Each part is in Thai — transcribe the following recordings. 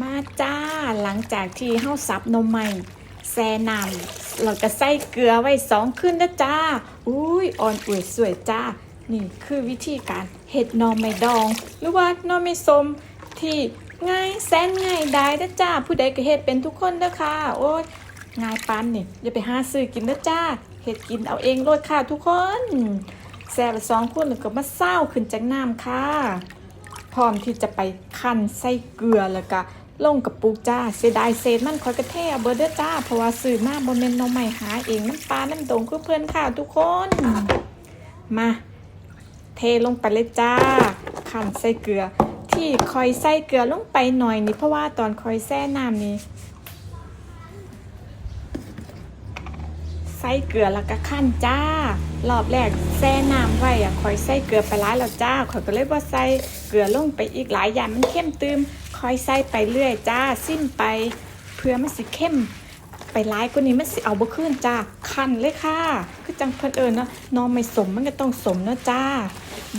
มาจ้าหลังจากที่เฮาสับนมใหม่แซ่น้ำเราก็ใส่เกลือไว้สองขึ้นนะจ้าอุ้ยอ่อนอวยสวยจ้า นี่คือวิธีการเห็ดนอไม่ดอง หรือว่านอไม่สมที่ง่ายแสนง่ายได้นะจ้า ผู้ใดก็เห็ดเป็นทุกคนเด้อค่ะโอ้ยง่ายปานนี่อย่าไปหาซื้อกินนะจ้าเห็ดกินเอาเองโลดค่ะทุกคนแซ่ไปสองคนแล้วก็มาเศร้าขึ้นจากน้ำค่ะพร้อมที่จะไปคั่นใส่เกลือแล้วก็ ลงกับปูจ้าเสียดายเศษมันคอยกระเทเอาเบอร์เด้อจ้า เพราะว่าซื้อมาบนเมนน้องใหม่หาเองน้ำปลาน้ำดงคือเพื่อนค่ะทุกคน มา เทลงไปเลยจ้าคั่นใส่เกลือ ที่คอยใส่เกลือลงไปหน่อยนี่เพราะว่าตอนคอยแช่น้ำนี่ใส่เกลือแล้วก็ขั้นจ้ารอบแรกแช่น้ำไว้อะคอยใส่เกลือไปร้ายแล้วจ้าคอยก็เลยว่าใส่เกลือลงไปอีกหลายอย่างมันเข้มตืม คอยใส่ไปเรื่อยจ้าสิ้นไปเพื่อมันสิเข้ม ไปร้ายกว่านี้มันสิเอาบ่ขึ้นจ้าคันเลยค่ะ คือจังเพิ่นเอิญเนาะนองไม่สมมันก็ต้องสมเนาะจ้า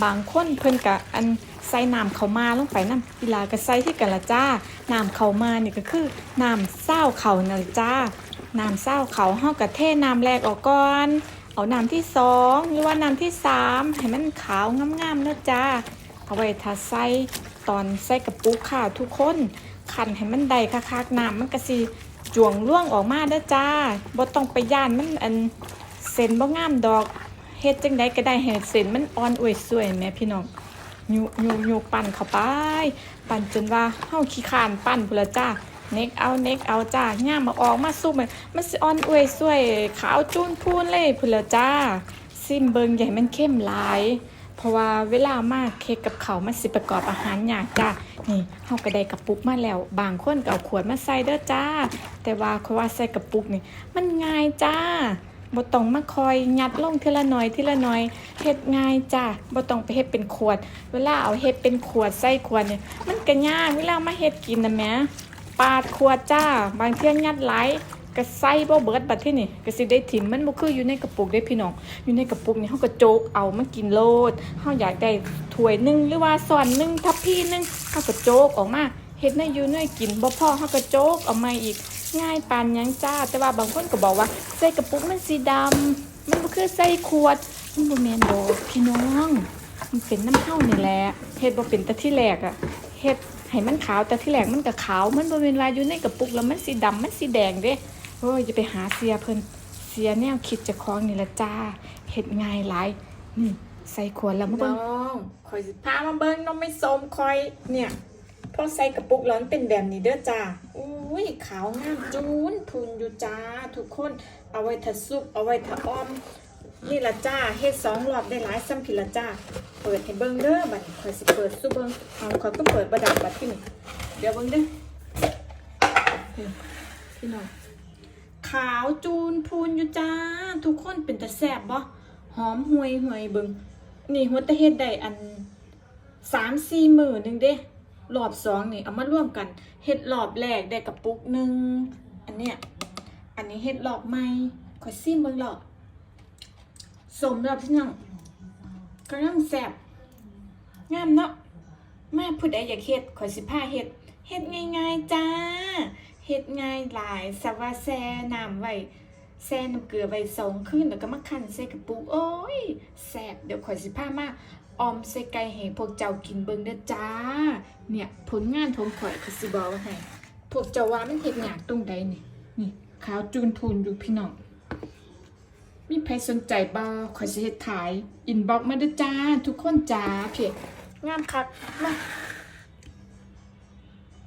บางคนเพิ่นกะอันใส่น้ำเขามาลงไปน้ำกีฬาก็ใส่ที่กันละจ้าน้ำเขามานี่ก็คือน้ำเศร้าเขานั่นล่ะจ้าน้ำเศร้าเขาเฮากะเทน้ำแรกออกก่อนเอาน้ำที่สองหรือว่าน้ำที่สามให้มันขาวงามๆเนอะจ้า เอาไว้ทาใส่ตอนใส่กระปุกค่ะทุกคนขันให้มันได้คักๆน้ำมันก็สิจวงล่วงออกมาเด้จ้าบ่ต้องไปย่านมันอันเส้นบ่งามดอกเฮ็ดจังใดก็ได้ให้เส้นมันอ่อนอวยสวยแม่พี่น้องยุยุยุปั่นเข้าไป ปั่นจนว่าเฮาขี้คานปั่นพุ่นละจ้าเน็กเอาเน็กเอาจ้าย่ามมาออกมาสู้มันมันสิอ่อนอวยสวยขาวจูนพูนเลยพุ่นละจ้าซิมเบิงใหญ่มันเข้มหลาย เพราะว่าเวลามากเค้กกับเขามันสิประกอบอาหารยากจ้านี่เฮาก็ได้กระปุกมาแล้ว บางคนก็เอาขวดมาใส่เด้อจ้า แต่ว่าเขาว่าใส่กระปุกนี่มันง่ายจ้าบ่ต้องมาคอยยัดลงทีละหน่อยทีละหน่อยเฮ็ดง่ายจ้าบ่ต้องไปเฮ็ดเป็นขวด เวลาเอาเฮ็ดเป็นขวดใส่ขวดเนี่ยมันก็ยากเวลามาเฮ็ดกินนะแม่ปาดขวดจ้า บางเที่ยงัดไหลาย ก็ใส่บ่เบิดบัดที่นี่ก็สิได้ถิ่มมันบ่คืออยู่ในกระปุกได้พี่น้อง อยู่ในกระปุกนี่เฮาก็โจกเอามากินโลดเฮาอยากได้ถ้วยหนึงหรือว่าส่วนหนึงทัพพีหนึงเฮาก็โจกออกมาเฮ็ดในอยู่ในกินบ่พอเฮาก็โจกออกมาอีกง่ายปานยังจ้า แต่ว่าบางคนก็บอกว่าใส่กระปุกมันสีดำมันบ่คือใส่ขวดมันบ่แม่นดอกพี่น้องมันเป็นน้ำเฮานี่แหละเฮ็ดบ่เป็นแต่ที่แรกอะเฮ็ดให้มันขาวแต่ที่แรกมันก็ขาวมันบ่เป็นว่าอยู่ในกระปุกแล้วมันสีดำมันสีแดงเด้ โอ้ยอย่าไปหาเสียเพิ่นเสียแนวคิดจะคล้องนี่ละจ้าเฮ็ดง่ายหลายนี่ใส่ขวดแล้วมาเบิ่งน้องคอยสิพามาเบิ่งน้องไม่สมคอยเนี่ยพอใส่กระปุกแล้วมันเป็นแบบนี้เด้อจ้าอุ้ยขาวงามจูนพูนอยู่จ้าทุกคนเอาไว้ทาซุปเอาไว้ทาอ้อมนี่ละจ้าเฮ็ดสองรอบได้หลายซ้ำผิดละจ้าเปิดให้เบิ่งเด้อบัดนี้ข่อยสิเปิดสู้เบิ่งเอาข่อยก็เปิดประดับบัดที่นี่เดี๋ยวเบิ่งเด้อนี่พี่น้อง ขาวจูนพูนอยู่จ้า ทุกคนเป็นตาแซบบ่หอมห่วยห่วยเบิ่งนี่หัวตะเฮ็ดได้อันสามสี่หมื้อหนึ่งเด้รอบสองนี่เอามาร่วมกันเฮ็ดรอบแรกได้กระปุกหนึ่งอันเนี้ยอันนี้เฮ็ดรอบใหม่ข่อยซิมเบิ่งรอบสมแล้วพี่น้องกำลังแซ่บงามเนาะแม่พูดใดอยากเฮ็ดขอยสิพาเฮ็ดเฮ็ดง่ายๆจ้า เฮ็ดง่ายหลายสว่าแซ่น้ำไว้แซ่น้ำเกลือไว้สองคืนแล้วก็มาคั่นใส่กระปุกโอ้ยแซ่บเดี๋ยวขอยสิพามาออมใส่ไก่ให้พวกเจ้ากินเบิ่งเด้อจ้า เนี่ยผลงานของข่อยก็สิบอกว่าให้พวกเจ้าว่ามันเฮ็ดยากตรงใดนี่นี่ขาวจูนพูนอยู่พี่น้องมีใครสนใจบ่ขอยสิเฮ็ดขายอินบ็อกมาเด้อจ้า ทุกคนจ้าเพจงามคักมา